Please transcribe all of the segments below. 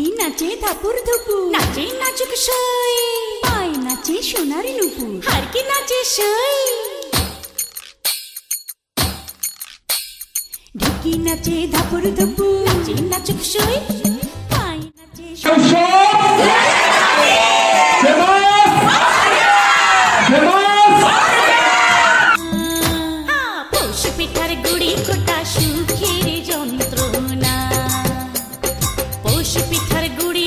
পাখি নাচে দাপুর ধুপুর নাচে নাচুক সই পায় নাচে সোনার আর কি নাচে সই ঢেকি নাচে দাপুর ধুপুর নাচে নাচুক সই পিঠার গুড়ি কোটা সুখের যন্ত্রণা পশু পিঠা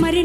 మరి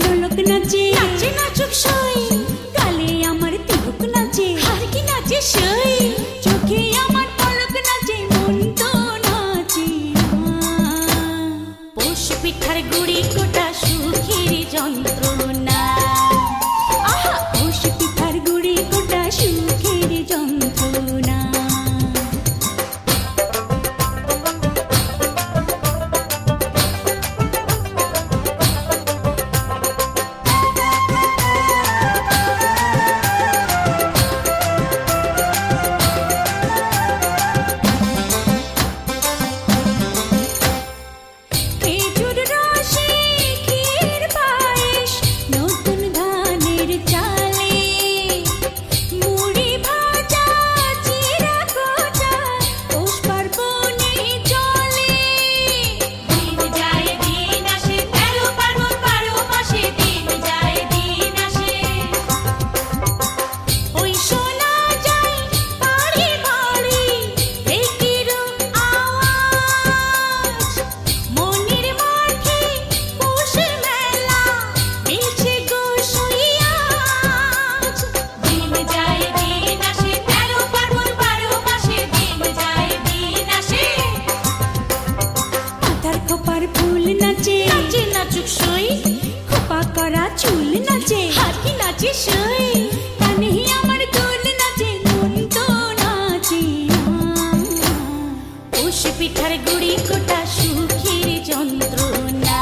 পিঠার গুড়ি কোটা সুখের যন্ত্রণা।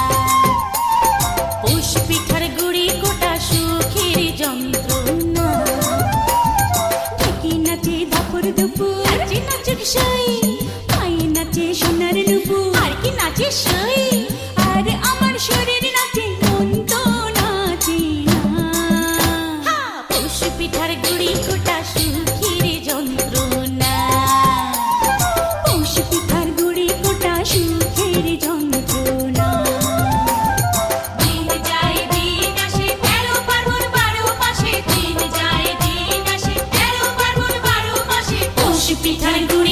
পৌষ পিঠার গুড়ি কোটা সুখের যন্ত্রণা। নাচে দাপর দুপুর নাচে নাচে be telling good.